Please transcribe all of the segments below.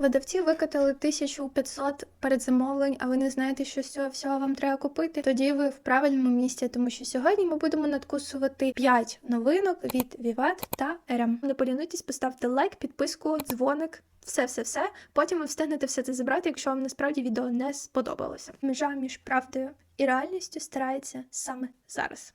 видавці викатали 1500 передзамовлень, а ви не знаєте, що з цього всього вам треба купити. Тоді ви в правильному місці, тому що сьогодні ми будемо надкусувати 5 новинок від Vivat та RM. Не полінуйтесь, поставте лайк, підписку, дзвоник. Все, все, все. Потім ви встигнете все це забрати, якщо вам насправді відео не сподобалося. Межа між правдою і реальністю старається саме зараз.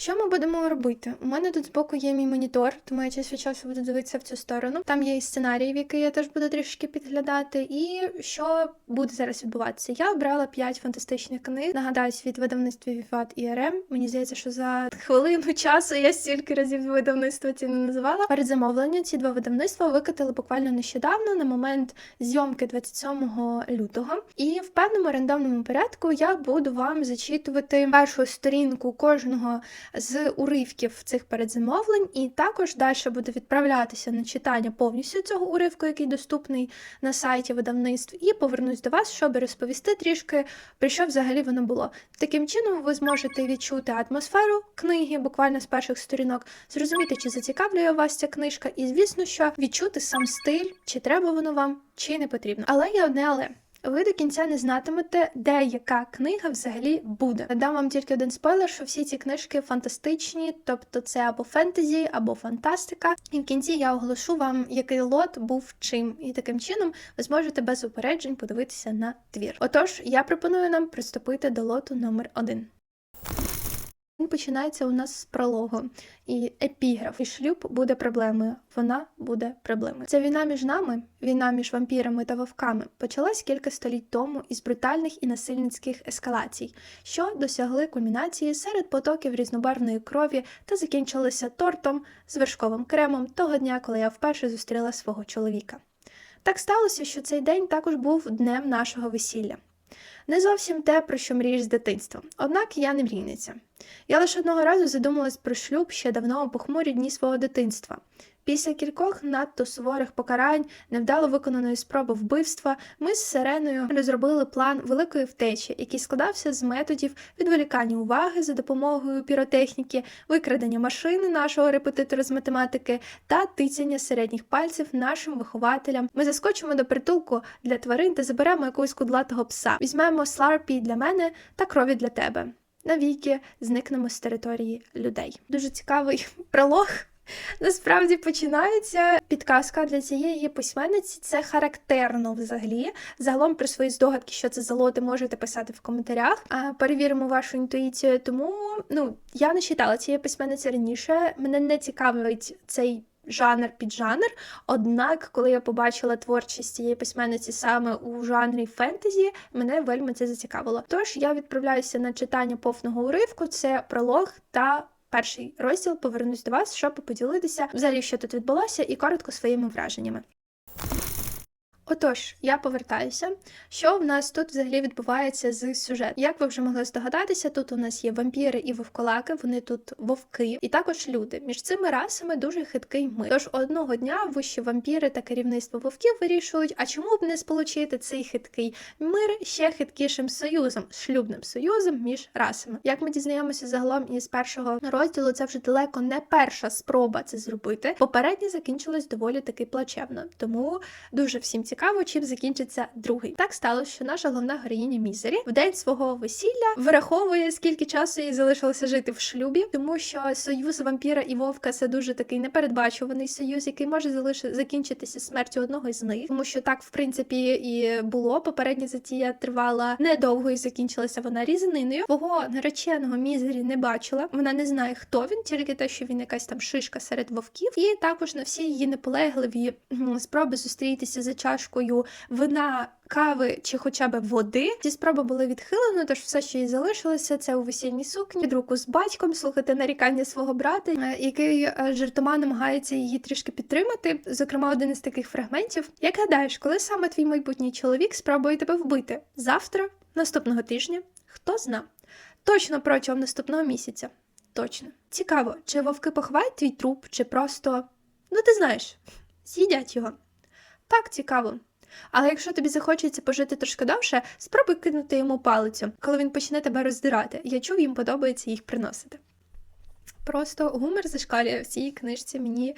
Що ми будемо робити? У мене тут збоку є мій монітор, тому я час від часу буду дивитися в цю сторону. Там є і сценарій, в який я теж буду трішки підглядати. І що буде зараз відбуватися? Я обрала 5 фантастичних книг. Нагадаюсь, від видавництва Віват і РМ. Мені здається, що за хвилину часу я стільки разів видавництва ці не називала. Перед замовленням ці два видавництва викатили буквально нещодавно на момент зйомки 27 лютого. І в певному рандомному порядку я буду вам зачитувати першу сторінку кожного з уривків цих передзамовлень, і також далі буду відправлятися на читання повністю цього уривку, який доступний на сайті видавництв, і повернусь до вас, щоб розповісти трішки, про що взагалі воно було. Таким чином, ви зможете відчути атмосферу книги, буквально з перших сторінок, зрозуміти, чи зацікавлює вас ця книжка, і звісно, що відчути сам стиль, чи треба воно вам, чи не потрібно. Але є одне але. Ви до кінця не знатимете, де яка книга взагалі буде. Дам вам тільки один спойлер, що всі ці книжки фантастичні, тобто це або фентезі, або фантастика. І в кінці я оголошу вам, який лот був чим. І таким чином ви зможете без упереджень подивитися на твір. Отож, я пропоную нам приступити до лоту номер один. Він починається у нас з прологу і епіграф. І шлюб буде проблемою. Вона буде проблемою. Ця війна між нами, війна між вампірами та вовками, почалась кілька століть тому із брутальних і насильницьких ескалацій, що досягли кульмінації серед потоків різнобарвної крові та закінчилися тортом з вершковим кремом того дня, коли я вперше зустріла свого чоловіка. Так сталося, що цей день також був днем нашого весілля. Не зовсім те, про що мрієш з дитинства. Однак я не мрійниця. Я лише одного разу задумалась про шлюб ще давно у похмурі дні свого дитинства. Після кількох надто суворих покарань, невдало виконаної спроби вбивства, ми з Сиреною розробили план великої втечі, який складався з методів відволікання уваги за допомогою піротехніки, викрадення машини нашого репетитора з математики та тицяння середніх пальців нашим вихователям. Ми заскочимо до притулку для тварин та заберемо якогось кудлатого пса. Візьмемо сларпі для мене та крові для тебе. Навіки зникнемо з території людей. Дуже цікавий пролог. Насправді починається підказка для цієї письменниці. Це характерно взагалі. Загалом про свої здогадки, що це за лоти, можете писати в коментарях. А перевіримо вашу інтуїцію. Тому ну я не читала цієї письменниці раніше. Мене не цікавить цей. Жанр під жанр, однак, коли я побачила творчість цієї письменниці саме у жанрі фентезі, мене вельми це зацікавило. Тож я відправляюся на читання повного уривку, це пролог та перший розділ. Повернусь до вас, щоб поділитися взагалі, що тут відбулося, і коротко своїми враженнями. Отож, я повертаюся. Що в нас тут взагалі відбувається з сюжетом? Як ви вже могли здогадатися, тут у нас є вампіри і вовколаки, вони тут вовки, і також люди. Між цими расами дуже хиткий мир. Тож одного дня вищі вампіри та керівництво вовків вирішують, а чому б не сполучити цей хиткий мир ще хиткішим союзом, шлюбним союзом між расами. Як ми дізнаємося загалом із першого розділу, це вже далеко не перша спроба це зробити. Попереднє закінчилось доволі таки плачевно, тому дуже всім цікаво цікаво, чим закінчиться другий. Так сталося, що наша головна героїня Мізері в день свого весілля враховує, скільки часу їй залишилося жити в шлюбі, тому що союз вампіра і вовка це дуже такий непередбачуваний союз, який може залишити закінчитися смертю одного із них, тому що так, в принципі, і було. Попередня затія тривала недовго і закінчилася вона різаниною. Свого нареченого Мізері не бачила. Вона не знає, хто він, тільки те, що він якась там шишка серед вовків, і також на всі її наполегливі спроби зустрітися за чашкою вина. Кави чи хоча б води. Ці спроби були відхилені, тож все, що їй залишилося, це у весільній сукні, під руку з батьком, слухати нарікання свого брата, е, який е, жартома намагається її трішки підтримати. Зокрема, один із таких фрагментів. Як гадаєш, коли саме твій майбутній чоловік спробує тебе вбити? Завтра, наступного тижня? Хто зна? Точно протягом наступного місяця. Точно. Цікаво, чи вовки поховають твій труп, чи просто. Ну, ти знаєш, з'їдять його. Так, цікаво. Але якщо тобі захочеться пожити трошки довше, спробуй кинути йому палицю, коли він почне тебе роздирати. Я чув, їм подобається їх приносити. Просто гумор зашкалює в цій книжці, мені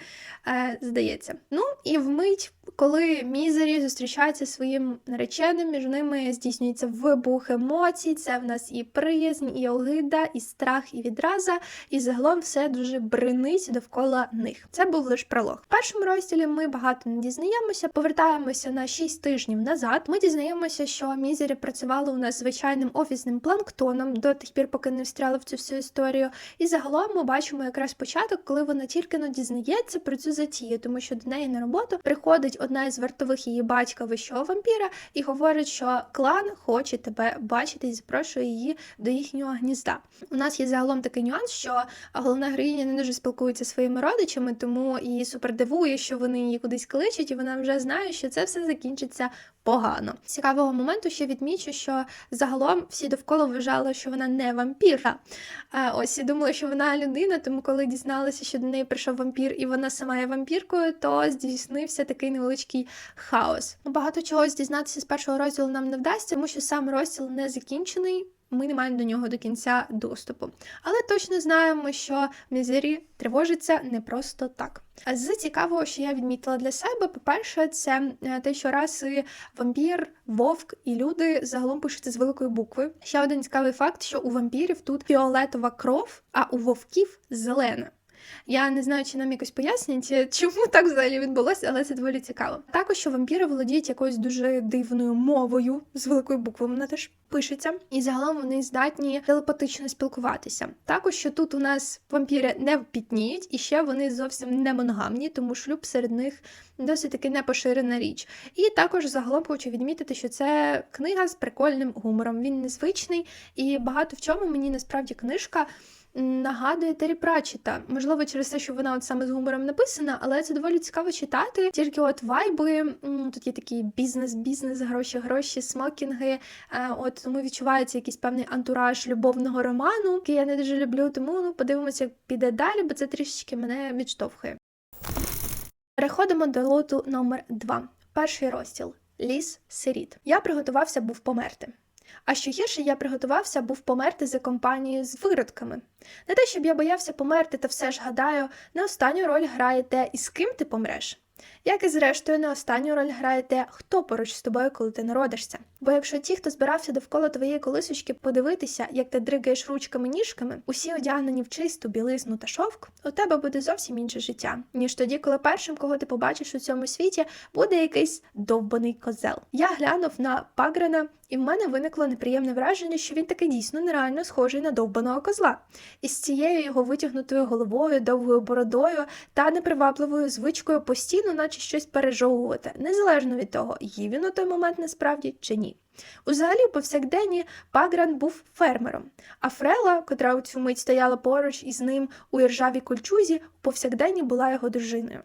е, здається. Ну і вмить, коли Мізері зустрічається своїм нареченим, між ними здійснюється вибух емоцій. Це в нас і приязнь, і огида, і страх, і відраза, і загалом все дуже бринить довкола них. Це був лише пролог. В першому розділі ми багато не дізнаємося. Повертаємося на 6 тижнів назад. Ми дізнаємося, що Мізері працювала у нас звичайним офісним планктоном до тих пір, поки не встряла в цю всю історію. І загалом ми бачимо якраз початок, коли вона тільки но дізнається про цю затію, тому що до неї на роботу приходить одна із вартових її батька вищого вампіра і говорить, що клан хоче тебе бачити і запрошує її до їхнього гнізда. У нас є загалом такий нюанс, що головна героїня не дуже спілкується зі своїми родичами, тому її супер дивує, що вони її кудись кличуть, і вона вже знає, що це все закінчиться погано. Цікавого моменту ще відмічу, що загалом всі довкола вважали, що вона не вампірка. А, ось і думали, що вона людина, тому коли дізналися, що до неї прийшов вампір, і вона сама є вампіркою, то здійснився такий невеличкий хаос. Ну, Багато чогось дізнатися з першого розділу нам не вдасться, тому що сам розділ не закінчений. Ми не маємо до нього до кінця доступу. Але точно знаємо, що Мізері тривожиться не просто так. А з цікавого, що я відмітила для себе, по-перше, це е, те, що раси вампір, вовк і люди загалом пишуться з великої букви. Ще один цікавий факт, що у вампірів тут фіолетова кров, а у вовків зелена. Я не знаю, чи нам якось пояснять, чому так взагалі відбулося, але це доволі цікаво. Також що вампіри володіють якоюсь дуже дивною мовою з великої букви. Вона теж пишеться, і загалом вони здатні телепатично спілкуватися. Також що тут у нас вампіри не впітніють, і ще вони зовсім не моногамні, тому шлюб серед них досить таки непоширена річ. І також загалом хочу відмітити, що це книга з прикольним гумором. Він незвичний і багато в чому мені насправді книжка нагадує Террі Пратчета. Можливо, через те, що вона от саме з гумором написана, але це доволі цікаво читати. Тільки от вайби, тут є такий бізнес-бізнес, гроші, гроші, смокінги. Е, от тому відчувається якийсь певний антураж любовного роману, який я не дуже люблю. Тому ну подивимося, як піде далі, бо це трішечки мене відштовхує. Переходимо до лоту номер 2 Перший розділ Ліс сиріт. Я приготувався був померти. А що гірше, я приготувався був померти за компанією з виродками. Не те, щоб я боявся померти, та все ж гадаю, не останню роль грає те, із ким ти помреш. Як і зрештою, не останню роль грає те, хто поруч з тобою, коли ти народишся. Бо якщо ті, хто збирався довкола твоєї колисочки, подивитися, як ти дригаєш ручками ніжками, усі одягнені в чисту білизну та шовк, у тебе буде зовсім інше життя, ніж тоді, коли першим, кого ти побачиш у цьому світі, буде якийсь довбаний козел. Я глянув на Пагрена, і в мене виникло неприємне враження, що він таки дійсно нереально схожий на довбаного козла. Із цією його витягнутою головою, довгою бородою та непривабливою звичкою постійно, наче щось пережовувати, незалежно від того, їв він у той момент насправді чи ні. Узагалі, повсякденні Пагран був фермером, а Фрела, котра у цю мить стояла поруч із ним у іржавій кольчузі, у повсякденні була його дружиною.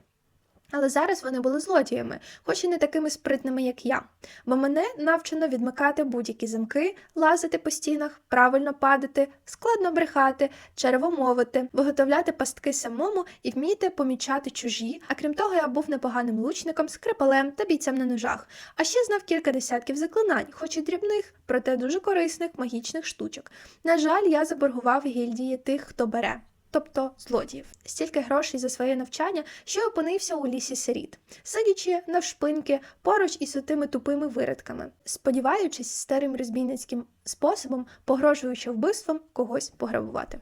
Але зараз вони були злодіями, хоч і не такими спритними, як я, бо мене навчено відмикати будь-які замки, лазити по стінах, правильно падати, складно брехати, червомовити, виготовляти пастки самому і вміти помічати чужі. А крім того, я був непоганим лучником, скрипалем та бійцем на ножах, а ще знав кілька десятків заклинань, хоч і дрібних, проте дуже корисних магічних штучок. На жаль, я заборгував гільдії тих, хто бере тобто злодіїв, стільки грошей за своє навчання, що опинився у лісі сиріт, сидячи навшпиньки поруч із отими тупими виродками, сподіваючись старим розбійницьким способом, погрожуючи вбивством когось пограбувати.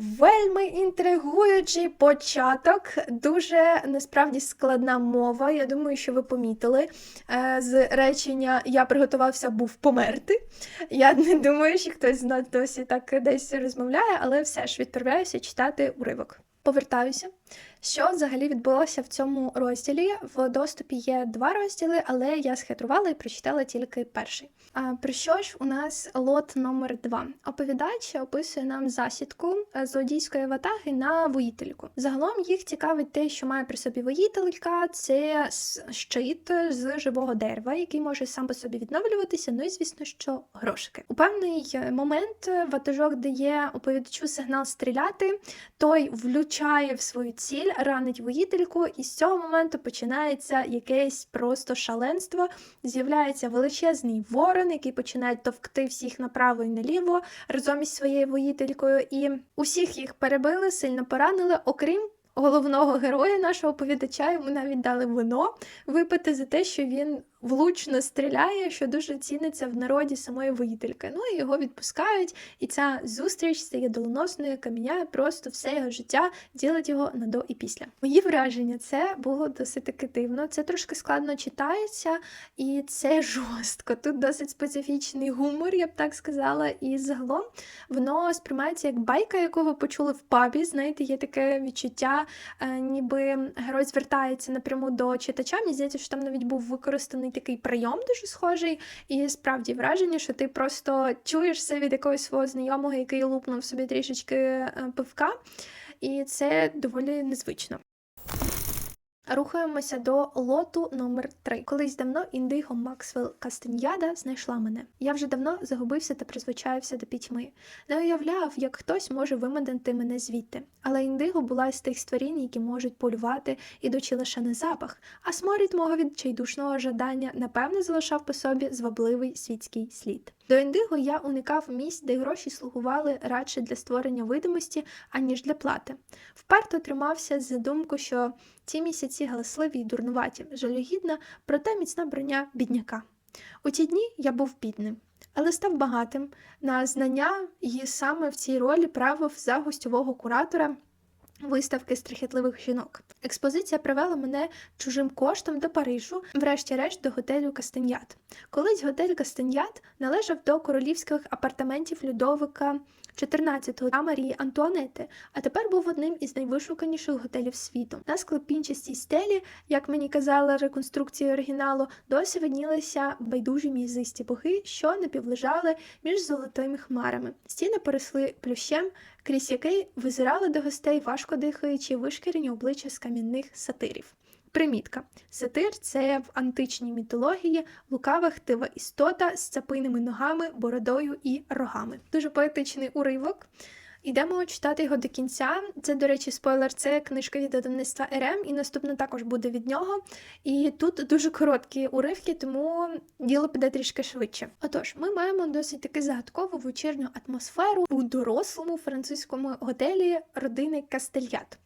Вельми інтригуючий початок, дуже насправді складна мова. Я думаю, що ви помітили е, з речення Я приготувався був померти. Я не думаю, що хтось з нас досі так десь розмовляє, але все ж відправляюся читати уривок. Повертаюся. Що взагалі відбулося в цьому розділі? В доступі є два розділи, але я схитрувала і прочитала тільки перший. А про що ж у нас лот номер 2 Оповідач описує нам засідку е, злодійської ватаги на воїтельку. Загалом їх цікавить те, що має при собі воїтелька, це щит з живого дерева, який може сам по собі відновлюватися. Ну і звісно, що грошики. У певний момент ватажок дає оповідачу сигнал стріляти. Той в лют влучає в свою ціль, ранить воїтельку, і з цього моменту починається якесь просто шаленство. З'являється величезний ворон, який починає товкти всіх направо і наліво разом із своєю воїтелькою, і усіх їх перебили, сильно поранили, окрім. Головного героя нашого оповідача йому навіть дали вино випити за те, що він влучно стріляє, що дуже ціниться в народі самої воїтельки. Ну і його відпускають, і ця зустріч стає доленосною, каміняє просто все його життя, ділить його на до і після. Мої враження це було досить таки дивно. Це трошки складно читається, і це жорстко. Тут досить специфічний гумор, я б так сказала. І загалом воно сприймається як байка, яку ви почули в пабі. Знаєте, є таке відчуття, е, ніби герой звертається напряму до читача. Мені здається, що там навіть був використаний такий прийом дуже схожий, і справді враження, що ти просто чуєшся від якогось свого знайомого, який лупнув собі трішечки е, пивка, і це доволі незвично. Рухаємося до лоту номер 3 Колись давно індиго Максвелл Кастеньяда знайшла мене. Я вже давно загубився та призвичаєвся до пітьми. Не уявляв, як хтось може виманити мене звідти. Але індиго була з тих створінь, які можуть полювати, ідучи лише на запах, а сморід мого відчайдушного жадання напевне залишав по собі звабливий світський слід. До індиго я уникав місць, де гроші слугували радше для створення видимості, аніж для плати. Вперто тримався за думку, що ті місяці галасливі й дурнуваті, жалюгідна, проте міцна броня бідняка. У ті дні я був бідним, але став багатим на знання і саме в цій ролі правив за гостьового куратора. Виставки страхітливих жінок. Експозиція привела мене чужим коштом до Парижу, врешті-решт до готелю Кастеньят. Колись готель Кастеньят належав до королівських апартаментів Людовика XIV та Марії Антуанети, а тепер був одним із найвишуканіших готелів світу. На склепінчастій стелі, як мені казали реконструкції оригіналу, досі виднілися байдужі мізисті боги, що напівлежали між золотими хмарами. Стіни поросли плющем, крізь який визирали до гостей, важко дихаючи, вишкірені обличчя з кам'яних сатирів. Примітка. Сатир це в античній мітології лукава хтива істота з цапиними ногами, бородою і рогами. Дуже поетичний уривок. Йдемо читати його до кінця. Це, до речі, спойлер, це книжка від видавництва РМ, і наступна також буде від нього. І тут дуже короткі уривки, тому діло піде трішки швидше. Отож, ми маємо досить таки загадкову вечірню атмосферу у дорослому французькому готелі родини Кастельят.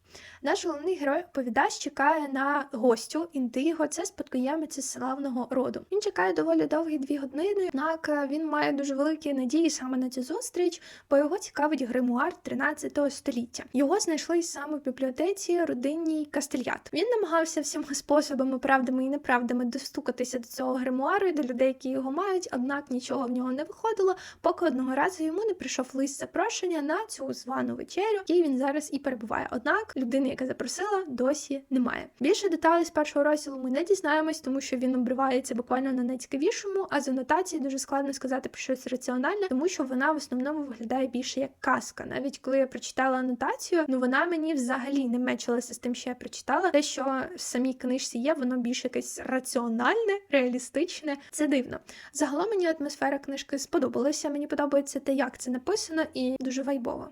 Наш головний герой оповідач чекає на гостю індиго, це спадкоємець славного роду. Він чекає доволі довгі дві години, однак е, він має дуже великі надії саме на цю зустріч, бо його цікавить гримуар 13 століття. Його знайшли саме в бібліотеці родинній Кастельят. Він намагався всіма способами, правдами і неправдами достукатися до цього гримуару і до людей, які його мають, однак нічого в нього не виходило, поки одного разу йому не прийшов лист запрошення на цю звану вечерю, який він зараз і перебуває. Однак людини, яка запросила, досі немає. Більше деталей з першого розділу ми не дізнаємось, тому що він обривається буквально на найцікавішому, а з анотації дуже складно сказати про щось раціональне, тому що вона в основному виглядає більше як казка. Навіть коли я прочитала анотацію, ну вона мені взагалі не мечилася з тим, що я прочитала. Те, що в самій книжці є, воно більш якесь раціональне, реалістичне. Це дивно. Загалом мені атмосфера книжки сподобалася. Мені подобається те, як це написано, і дуже вайбово.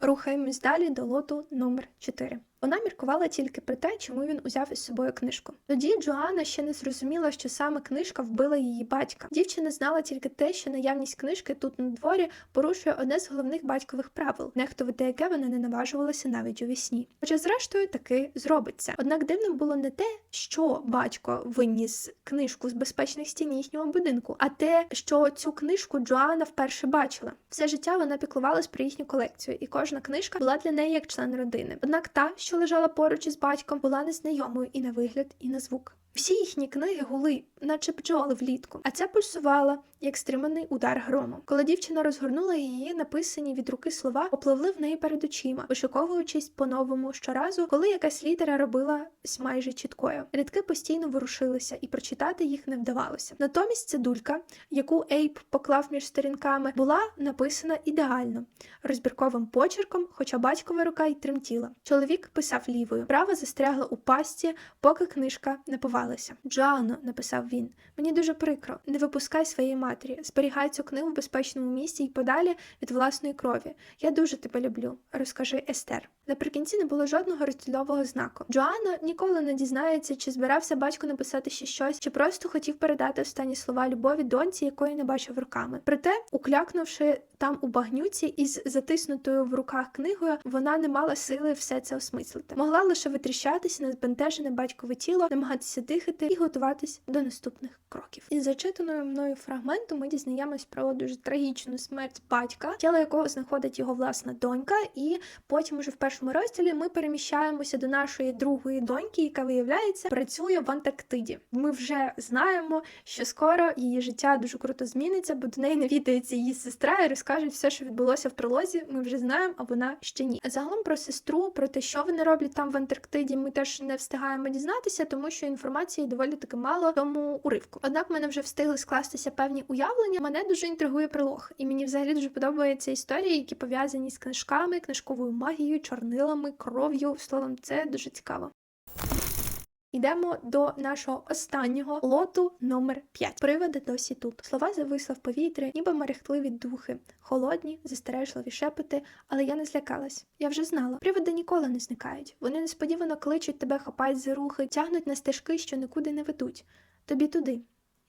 Рухаємось далі до лоту номер 4 Вона міркувала тільки про те, чому він узяв із собою книжку. Тоді Джоанна ще не зрозуміла, що саме книжка вбила її батька. Дівчина знала тільки те, що наявність книжки тут на дворі порушує одне з головних батькових правил, нехтувати яке вона не наважувалася навіть у вісні. Хоча, зрештою, таки зробиться. Однак дивним було не те, що батько виніс книжку з безпечних стін їхнього будинку, а те, що цю книжку Джоанна вперше бачила. Все життя вона піклувалась про їхню колекцію, і кожна книжка була для неї як член родини. Однак та, що лежала поруч із батьком, була незнайомою і на вигляд, і на звук. Всі їхні книги гули, наче бджоли влітку, а ця пульсувала, як стриманий удар громом. Коли дівчина розгорнула її, написані від руки слова попливли в неї перед очима, вишуковуючись по-новому щоразу, коли якась літера робилась майже чіткою. Рядки постійно ворушилися, і прочитати їх не вдавалося. Натомість цидулька, яку Ейп поклав між сторінками, була написана ідеально, розбірковим почерком, хоча батькова рука й тремтіла. Чоловік писав лівою, права застрягла у пасті, поки книжка не повалила ховалися. Джоанно, написав він, мені дуже прикро. Не випускай своєї матері, зберігай цю книгу в безпечному місці і подалі від власної крові. Я дуже тебе люблю. Розкажи Естер. Наприкінці не було жодного роздільового знаку. Джоанна ніколи не дізнається, чи збирався батько написати ще щось, чи просто хотів передати останні слова любові доньці, якої не бачив руками. Проте, уклякнувши там у багнюці із затиснутою в руках книгою, вона не мала сили все це осмислити. Могла лише витріщатися на збентежене батькове тіло, намагатися дихати і готуватись до наступних кроків. Із зачитаного мною фрагменту ми дізнаємось про дуже трагічну смерть батька, тіло якого знаходить його власна донька, і потім уже в першому розділі ми переміщаємося до нашої другої доньки, яка виявляється працює в Антарктиді. Ми вже знаємо, що скоро її життя дуже круто зміниться, бо до неї навідається її сестра і розкаже все, що відбулося в пролозі. Ми вже знаємо, а вона ще ні. Загалом про сестру, про те, що вони роблять там в Антарктиді, ми теж не встигаємо дізнатися, тому що інформації доволі таки мало тому уривку. Однак в мене вже встигли скластися певні уявлення. Мене дуже інтригує прилог, і мені взагалі дуже подобаються історії, які пов'язані з книжками, книжковою магією, чорнилами, кров'ю. Словом, це дуже цікаво. Йдемо до нашого останнього лоту номер 5. Приводи досі тут. Слова зависли в повітрі, ніби мерехтливі духи, холодні, застережливі шепоти, але я не злякалась. Я вже знала. Приводи ніколи не зникають. Вони несподівано кличуть тебе, хапають за рухи, тягнуть на стежки, що нікуди не ведуть. Тобі туди.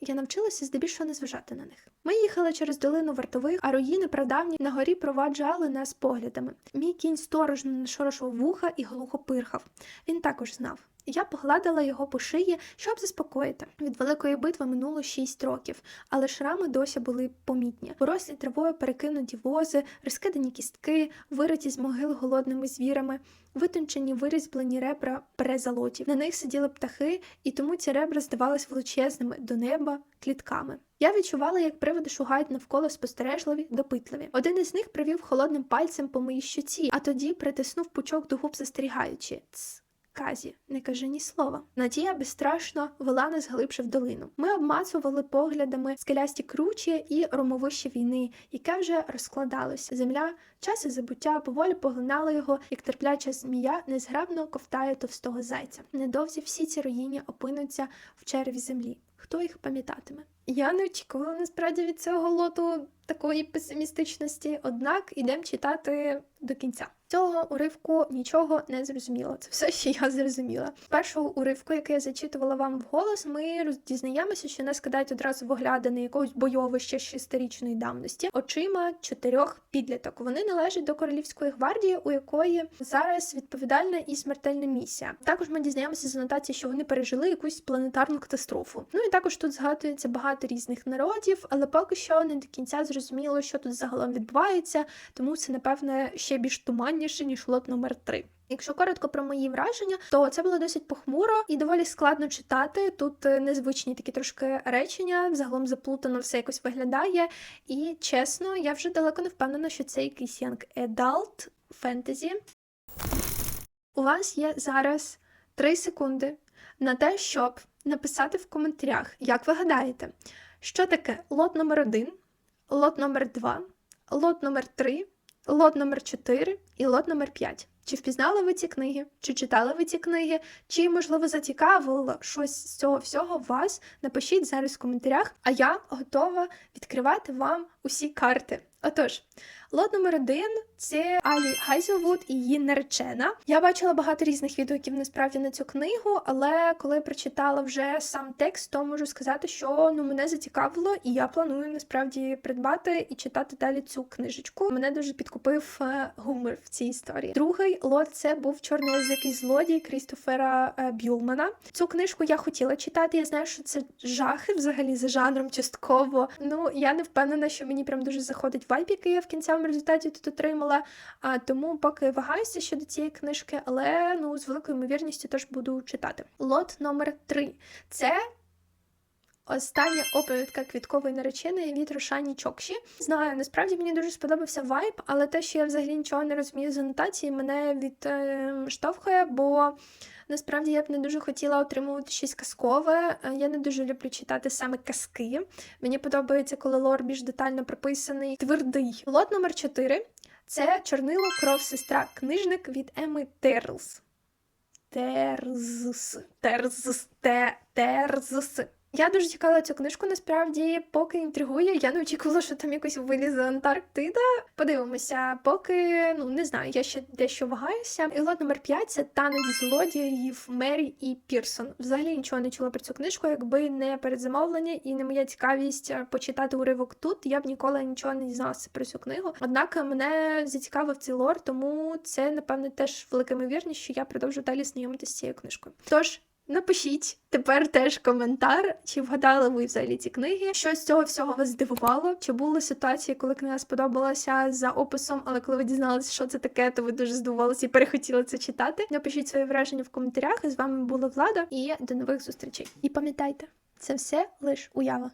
Я навчилася здебільшого не зважати на них. Ми їхали через долину вартових, а руїни прадавні на горі проваджали нас поглядами. Мій кінь сторожно нашорошував вуха і глухо пирхав. Він також знав. Я погладила його по шиї, щоб заспокоїти. Від великої битви минуло шість років, але шрами досі були помітні. Порослі травою перекинуті вози, розкидані кістки, вириті з могил голодними звірами, витончені вирізблені ребра перезолотів. На них сиділи птахи, і тому ці ребра здавались величезними до неба клітками. Я відчувала, як приводи шугають навколо спостережливі, допитливі. Один із них привів холодним пальцем по моїй щоці, а тоді притиснув пучок до губ, застерігаючи. Цс. Казі, не кажи ні слова. Надія безстрашно вела нас глибше в долину. Ми обмацували поглядами скелясті кручі і ромовище війни, яке вже розкладалося. Земля, час і забуття поволі поглинали його, як терпляча змія незграбно ковтає товстого зайця. Недовзі всі ці руїні опинуться в черві землі. Хто їх пам'ятатиме? Я не очікувала насправді від цього лоту такої песимістичності, однак ідемо читати до кінця. Цього уривку нічого не зрозуміло. Це все, що я зрозуміла. Першого уривку, який я зачитувала вам вголос, ми дізнаємося, що нас кидають одразу в оглядини якогось бойовища шестирічної давності очима чотирьох підліток. Вони належать до королівської гвардії, у якої зараз відповідальна і смертельна місія. Також ми дізнаємося з анотації, що вони пережили якусь планетарну катастрофу. Ну і також тут згадується багато різних народів, але поки що не до кінця зрозуміло, що тут загалом відбувається, тому це напевне ще більш туманніше ніж лот номер 3 Якщо коротко про мої враження, то це було досить похмуро і доволі складно читати. Тут е, незвичні такі трошки речення, взагалом заплутано все якось виглядає. І чесно, я вже далеко не впевнена, що це якийсь young adult фентезі. У вас є зараз 3 секунди на те, щоб написати в коментарях, як ви гадаєте, що таке лот номер 1 лот номер 2 лот номер 3 лот номер 4 і лот номер 5. Чи впізнали ви ці книги? Чи читали ви ці книги? Чи, можливо, зацікавило щось з цього всього вас? Напишіть зараз в коментарях, а я готова відкривати вам усі карти. Отож, лот номер один це Алі Гайзелвуд і її наречена. Я бачила багато різних відгуків насправді на цю книгу, але коли прочитала вже сам текст, то можу сказати, що ну мене зацікавило, і я планую насправді придбати і читати далі цю книжечку. Мене дуже підкупив е, гумор в цій історії. Другий лот це був чорний язик злодій Крістофера е, Бюлмана. Цю книжку я хотіла читати. Я знаю, що це жахи взагалі за жанром частково. Ну я не впевнена, що мені прям дуже заходить вайб, який я в кінцевому результаті тут отримала. А тому поки вагаюся щодо цієї книжки, але ну з великою ймовірністю теж буду читати. Лот номер 3 це. Остання оповідка квіткової нареченої від Рошані Чокші. Знаю, насправді мені дуже сподобався вайб, але те, що я взагалі нічого не розумію з анотації, мене відштовхує, бо насправді я б не дуже хотіла отримувати щось казкове. Я не дуже люблю читати саме казки. Мені подобається, коли лор більш детально прописаний, твердий. Лот номер 4 це чорнило кров сестра книжник від Еми Терлс. Терз, терз, те, Терзс. Я дуже чекала цю книжку, насправді, поки інтригує. Я не очікувала, що там якось вилізе Антарктида. Подивимося, поки ну не знаю, я ще дещо вагаюся. І лот номер 5 це танець злодіїв Мері і Пірсон. Взагалі нічого не чула про цю книжку, якби не передзамовлення і не моя цікавість е, почитати уривок тут. Я б ніколи нічого не дізналася про цю книгу. Однак мене зацікавив цей лор, тому це напевне теж велика ймовірність, що я продовжу далі знайомитися з цією книжкою. Тож. Напишіть тепер теж коментар, чи вгадали ви взагалі ці книги. Що з цього всього вас здивувало? Чи були ситуації, коли книга сподобалася за описом, але коли ви дізналися, що це таке, то ви дуже здивувалися і перехотіли це читати? Напишіть свої враження в коментарях. З вами була Влада, і до нових зустрічей. І пам'ятайте, це все лише уява.